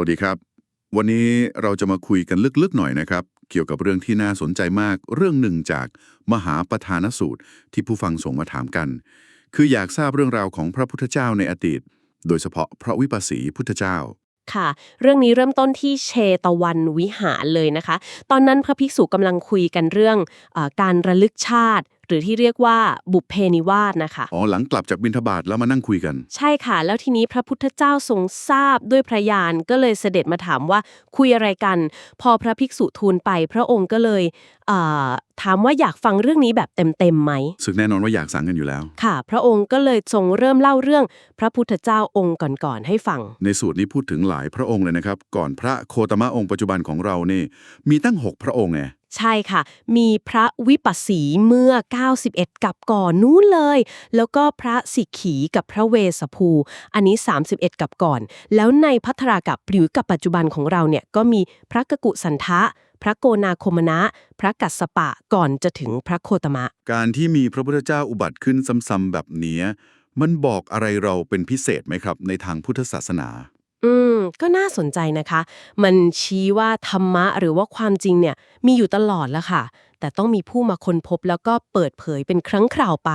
วัสดีครับ วันนี้เราจะมาคุยกันลึกๆหน่อยนะครับ เกี่ยวกับเรื่องที่น่าสนใจมากเรื่องหนึ่งจากมหาประธานสูตรที่ผู้ฟังส่งมาถามกัน คืออยากทราบเรื่องราวของพระพุทธเจ้าในอดีต โดยเฉพาะพระวิปัสสีพุทธเจ้าค่ะ เรื่องนี้เริ่มต้นที่เชตวันวิหารเลยนะคะ ตอนนั้นพระภิกษุกำลังคุยกันเรื่องอการระลึกชาติ หรือที่เรียกว่าบุพเพนิวาสนะคะ อ๋อหลังกลับจากบิณฑบาตแล้วมานั่งคุยกัน ใช่ค่ะ แล้วทีนี้พระพุทธเจ้าทรงทราบด้วยพระญาณก็เลยเสด็จมาถามว่าคุยอะไรกัน พอพระภิกษุทูลไป พระองค์ก็เลยเอ่อถามว่าอยากฟังเรื่องนี้แบบเต็มๆไหม ซึ่งแน่นอนว่าอยากสั่งกันอยู่แล้ว ค่ะ พระองค์ก็เลยทรงเริ่มเล่าเรื่องพระพุทธเจ้าองค์ก่อนๆให้ฟัง ในสูตรนี้พูดถึงหลายพระองค์เลยนะครับ ก่อนพระโคตมะองค์ปัจจุบันของเรานี่ มีตั้ง 6 พระองค์ไง ใช่ค่ะ มีพระวิปัสสีเมื่อ 91 กับก่อนนู้นเลย แล้วก็พระสิกขีกับพระเวสสภู อันนี้ 31 กับก่อน แล้วในพัทรากับหรือกับปัจจุบันของเราเนี่ยก็มีพระกกุสันทะ พระโกนาคมนะ พระกัสสปะก่อนจะถึงพระโคตมะ การที่มีพระพุทธเจ้าอุบัติขึ้นซ้ำๆแบบนี้มันบอกอะไรเราเป็นพิเศษไหมครับ ในทางพุทธศาสนา อืม ก็น่าสนใจนะคะ มันชี้ว่าธรรมะหรือว่าความจริงเนี่ย มีอยู่ตลอดแล้วค่ะ แต่ต้องมีผู้มาค้นพบแล้วก็เปิดเผยเป็นครั้งคราวไป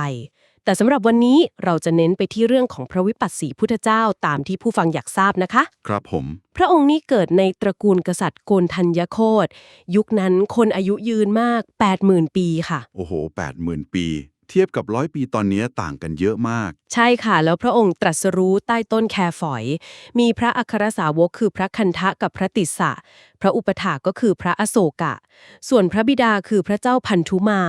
แต่สำหรับวันนี้เราจะเน้นไปที่เรื่องของพระวิปัสสีพุทธเจ้าตามที่ผู้ฟังอยากทราบนะคะ ครับผม พระองค์นี้เกิดในตระกูลกษัตริย์โกนทัญญโคต ยุคนั้นคนอายุยืนมาก 80,000 ปีค่ะ โอ้โห 80,000 ปี เทียบกับร้อยปีตอนนี้ต่างกันเยอะมาก ใช่ค่ะ แล้วพระองค์ตรัสรู้ใต้ต้นแคฝอย มีพระอัครสาวกคือพระคันทะกับพระติสสะ พระอุปถาก็คือพระอโศกะ ส่วนพระบิดาคือพระเจ้าพันธุมา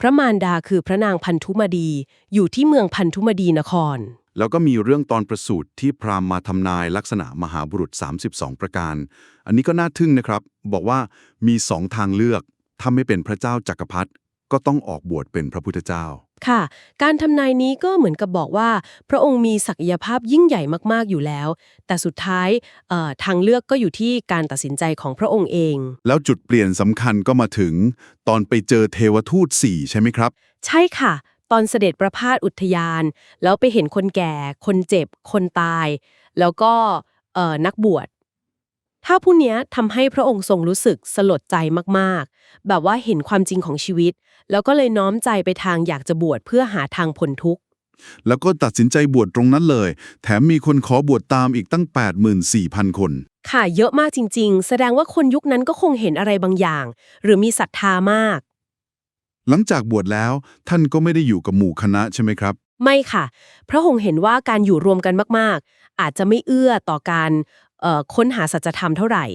พระมารดาคือพระนางพันธุมาดี อยู่ที่เมืองพันธุมาดีนคร แล้วก็มีเรื่องตอนประสูติที่พราหมณ์มาทำนายลักษณะมหาบุรุษ 32 ประการ อันนี้ก็น่าทึ่งนะครับ บอกว่ามีสองทางเลือกถ้าไม่เป็นพระเจ้าจักรพรรดิก็ต้องออกบวชเป็นพระพุทธเจ้า ค่ะ การทำนายนี้ก็เหมือนกับบอกว่า พระองค์มีศักยภาพยิ่งใหญ่มากๆอยู่แล้ว แต่สุดท้ายเอ่อทางเลือกก็อยู่ที่การตัดสินใจของพระองค์เอง แล้วจุดเปลี่ยนสำคัญก็มาถึง ตอนไปเจอเทวทูตสี่ใช่ไหมครับ ใช่ค่ะ ตอนเสด็จประพาสอุทยาน แล้วไปเห็นคนแก่ คนเจ็บ คนตาย แล้วก็เอ่อนักบวช ถ้าผู้เนี้ยทำให้พระองค์ทรงรู้สึกสลดใจมากๆ แบบว่าเห็นความจริงของชีวิต แล้วก็เลยน้อมใจไปทางอยากจะบวชเพื่อหาทางพ้นทุกข์ แล้วก็ตัดสินใจบวชตรงนั้นเลย แถมมีคนขอบวชตามอีกตั้ง 84,000 คน ค่ะเยอะมากจริง ๆ แสดงว่าคนยุคนั้นก็คงเห็นอะไรบางอย่าง หรือมีศรัทธามาก หลังจากบวชแล้วท่านก็ไม่ได้อยู่กับหมู่คณะใช่ไหมครับ ไม่ค่ะ พระองค์เห็นว่าการอยู่รวมกันมากๆ อาจจะไม่เอื้อต่อการเอ่อ ค้นหาสัจธรรมเท่าไหร่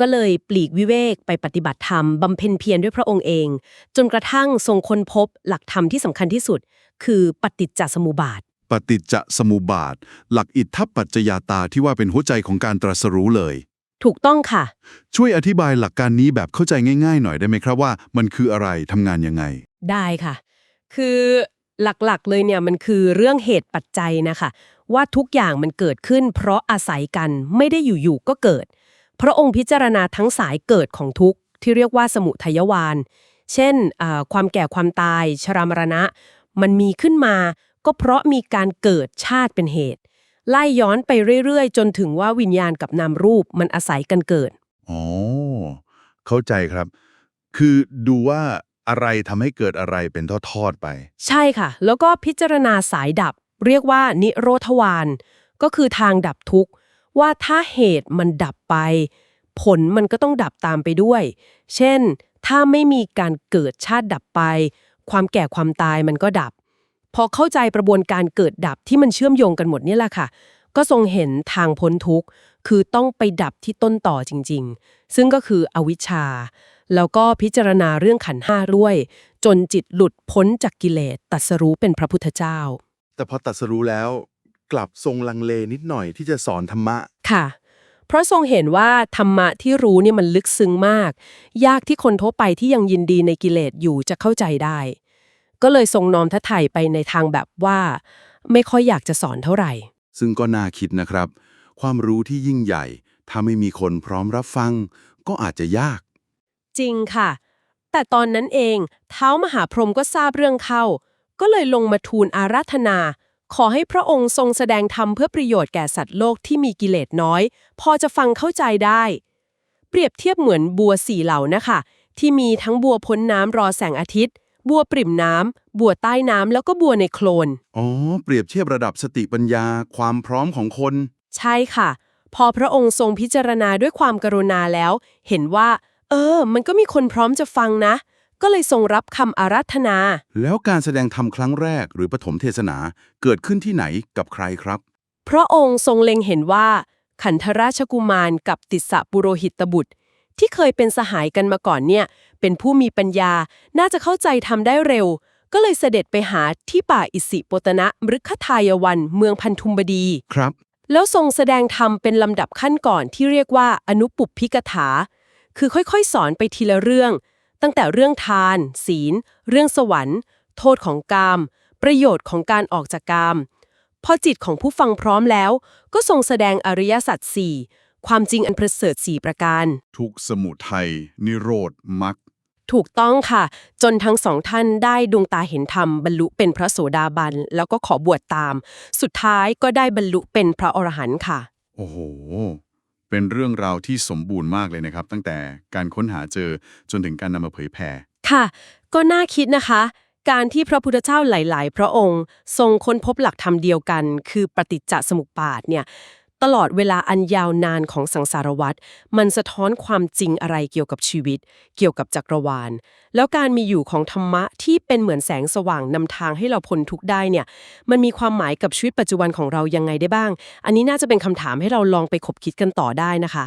ก็เลยปลีกวิเวกไปปฏิบัติธรรมบำเพ็ญเพียรด้วยพระองค์เอง จนกระทั่งทรงค้นพบหลักธรรมที่สำคัญที่สุด คือปฏิจจสมุปบาท ปฏิจจสมุปบาท หลักอิทธปปัจจยาตาที่ว่าเป็นหัวใจของการตรัสรู้เลย ถูกต้องค่ะ ช่วยอธิบายหลักการนี้แบบเข้าใจง่ายๆ หน่อยได้ไหมครับว่า มันคืออะไรทำงานยังไง ได้ค่ะ คือหลักๆเลยเนี่ยมันคือเรื่องเหตุปัจจัยนะคะ ว่าทุกอย่างมันเกิดขึ้น เพราะอาศัยกันไม่ได้อยู่ๆก็เกิด พระองค์พิจารณาทั้งสายเกิดของทุกข์ที่เรียกว่าสมุทัยวาน เช่นอ่าความแก่ความตาย ชรามรณะ มันมีขึ้นมา ก็เพราะมีการเกิดชาติเป็นเหตุ ไล่ย้อนไปเรื่อยๆ จนถึงว่าวิญญาณกับนามรูปมันอาศัยกันเกิดอ๋อเข้าใจครับ คือดูว่าอะไรทำให้เกิดอะไรเป็นทอดๆไป ใช่ค่ะ แล้วก็พิจารณาสายดับ เรียกว่านิโรธวานก็คือทางดับทุกข์ ว่าถ้าเหตุมันดับไป ผลมันก็ต้องดับตามไปด้วย เช่น ถ้าไม่มีการเกิดชาติดับไป ความแก่ความตายมันก็ดับ พอเข้าใจกระบวนการเกิดดับที่มันเชื่อมโยงกันหมดนี่แหละค่ะ ก็ทรงเห็นทางพ้นทุกข์ คือต้องไปดับที่ต้นต่อจริง ๆ ซึ่งก็คืออวิชชา แล้วก็พิจารณาเรื่องขันห้าด้วย จนจิตหลุดพ้นจากกิเลสตัสรู้เป็นพระพุทธเจ้า แต่พอตัดสรู้แล้วกลับทรงลังเลนิดหน่อยที่จะสอนธรรมะ ค่ะ เพราะทรงเห็นว่าธรรมะที่รู้เนี่ยมันลึกซึ้งมาก ยากที่คนทั่วไปที่ยังยินดีในกิเลสอยู่จะเข้าใจได้ ก็เลยทรงน้อมทะไถ่ไปในทางแบบว่า ไม่ค่อยอยากจะสอนเท่าไหร่ ซึ่งก็น่าคิดนะครับ ความรู้ที่ยิ่งใหญ่ ถ้าไม่มีคนพร้อมรับฟัง ก็อาจจะยาก จริงค่ะ แต่ตอนนั้นเองเท้ามหาพรหมก็ทราบเรื่องเข้า ก็เลยลงมาทูลอาราธนา ขอให้พระองค์ทรงแสดงธรรมเพื่อประโยชน์แก่สัตว์โลกที่มีกิเลสน้อย พอจะฟังเข้าใจได้ เปรียบเทียบเหมือนบัวสี่เหล่านะคะ ที่มีทั้งบัวพ้นน้ำรอแสงอาทิตย์ บัวปริ่มน้ำบัวใต้น้ำแล้วก็บัวในโคลน อ๋อ เปรียบเทียบระดับสติปัญญาความพร้อมของคน ใช่ค่ะ พอพระองค์ทรงพิจารณาด้วยความกรุณาแล้ว เห็นว่า เออ มันก็มีคนพร้อมจะฟังนะ ก็เลยทรงรับคำอาราธนา แล้วการแสดงธรรมครั้งแรกหรือปฐมเทศนาเกิดขึ้นที่ไหนกับใครครับ พระองค์ทรงเล็งเห็นว่า ขันธราชกุมารกับติสสะปุโรหิตบุตร ที่เคยเป็นสหายกันมาก่อนเนี่ย เป็นผู้มีปัญญาน่าจะเข้าใจทำได้เร็ว ก็เลยเสด็จไปหาที่ป่าอิสิโปตนะมฤคทายวันเมืองพันธุมบดีครับ แล้วทรงแสดงธรรมเป็นลำดับขั้นก่อนที่เรียกว่าอนุปุปพิกถา คือค่อยๆ สอนไปทีละเรื่อง ตั้งแต่เรื่องทาน ศีล เรื่องสวรรค์ โทษของกาม ประโยชน์ของการออกจากกาม พอจิตของผู้ฟังพร้อมแล้ว ก็ทรงแสดงอริยสัจสี่ความจริงอันประเสริฐสี่ประการ ทุกสมุทัยนิโรธมรรคถูกต้องค่ะ จนทั้งสองท่านได้ดวงตาเห็นธรรมบรรลุเป็นพระโสดาบัน แล้วก็ขอบวชตาม สุดท้ายก็ได้บรรลุเป็นพระอรหันต์ค่ะ โอ้โห เป็นเรื่องราวที่สมบูรณ์มากเลยนะครับ ตั้งแต่การค้นหาเจอจนถึงการนำมาเผยแผ่ ค่ะ ก็น่าคิดนะคะ การที่พระพุทธเจ้าหลาย ๆ พระองค์ ทรงค้นพบหลักธรรมเดียวกัน คือปฏิจจสมุปบาทเนี่ย ตลอดเวลาอันยาวนานของสังสารวัตรมันสะท้อนความจริงอะไรเกี่ยวกับชีวิต เกี่ยวกับจักรวาล แล้วการมีอยู่ของธรรมะที่เป็นเหมือนแสงสว่างนำทางให้เราพ้นทุกได้เนี่ย มันมีความหมายกับชีวิตปัจจุบันของเรายังไงได้บ้าง อันนี้น่าจะเป็นคำถามให้เราลองไปคบคิดกันต่อได้นะคะ